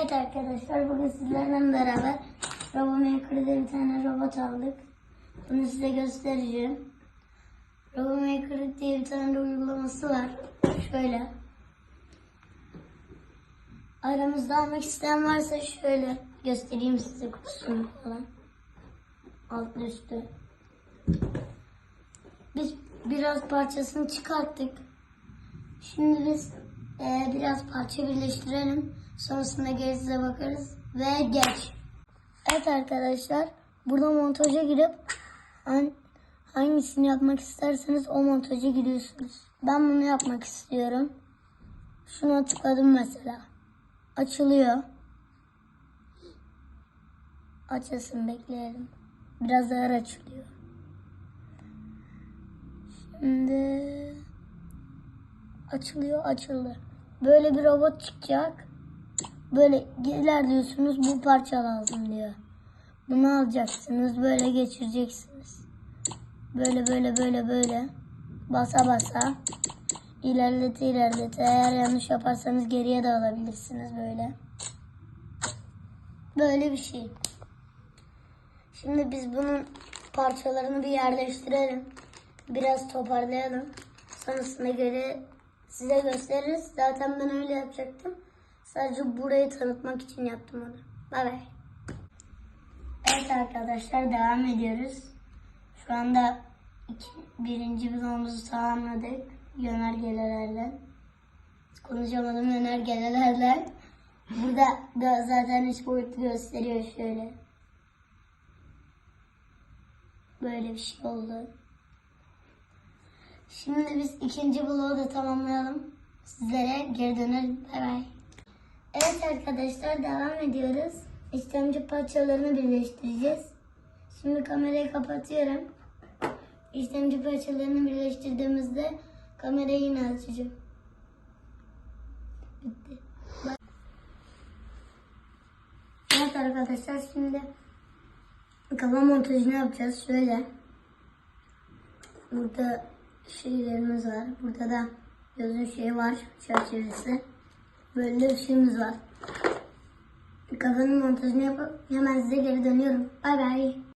Evet arkadaşlar bugün sizlerle beraber RoboMaker'da bir tane robot aldık. Bunu size göstereceğim. RoboMaker diye bir tane uygulaması var. Şöyle. Aramızda almak isteyen varsa şöyle göstereyim size kutusunu falan. Altlı üstü. Biz biraz parçasını çıkarttık. Şimdi biz e, biraz parça birleştirelim. Sonrasında geri size bakarız. Ve geç. Evet arkadaşlar. Burada montaja girip han- hangisini yapmak isterseniz o montaja giriyorsunuz. Ben bunu yapmak istiyorum. Şuna tıkladım mesela. Açılıyor. Açılsın bekleyelim. Biraz ağır açılıyor. Şimdi açılıyor açıldı. Böyle bir robot çıkacak. Böyle ilerliyorsunuz bu parça lazım diyor. Bunu alacaksınız böyle geçireceksiniz. Böyle böyle böyle böyle basa basa ilerlete ilerlete eğer yanlış yaparsanız geriye de alabilirsiniz böyle. Böyle bir şey. Şimdi biz bunun parçalarını bir yerleştirelim. Biraz toparlayalım. Sonrasında göre size gösteririz. Zaten ben öyle yapacaktım. Sadece burayı tanıtmak için yaptım onu. Bay bay. Evet arkadaşlar devam ediyoruz. Şu anda iki, birinci bloğumuzu tamamladık. Yönergelerle. Konuşamadım yönergelerle. Burada da zaten üç boyutlu gösteriyor şöyle. Böyle bir şey oldu. Şimdi biz ikinci bloğu da tamamlayalım. Sizlere geri dönelim. Bay bay. Evet arkadaşlar devam ediyoruz. İşlemci parçalarını birleştireceğiz. Şimdi kamerayı kapatıyorum. İşlemci parçalarını birleştirdiğimizde kamerayı yine açacağım. Bitti. Evet arkadaşlar şimdi kafa montajını yapacağız. Şöyle. Burada şeylerimiz var. Burada da gözün şeyi var. Çerçevesi. Böyle bir şeyimiz var. Kafanın montajını yapıp hemen size geri dönüyorum. Bay bay.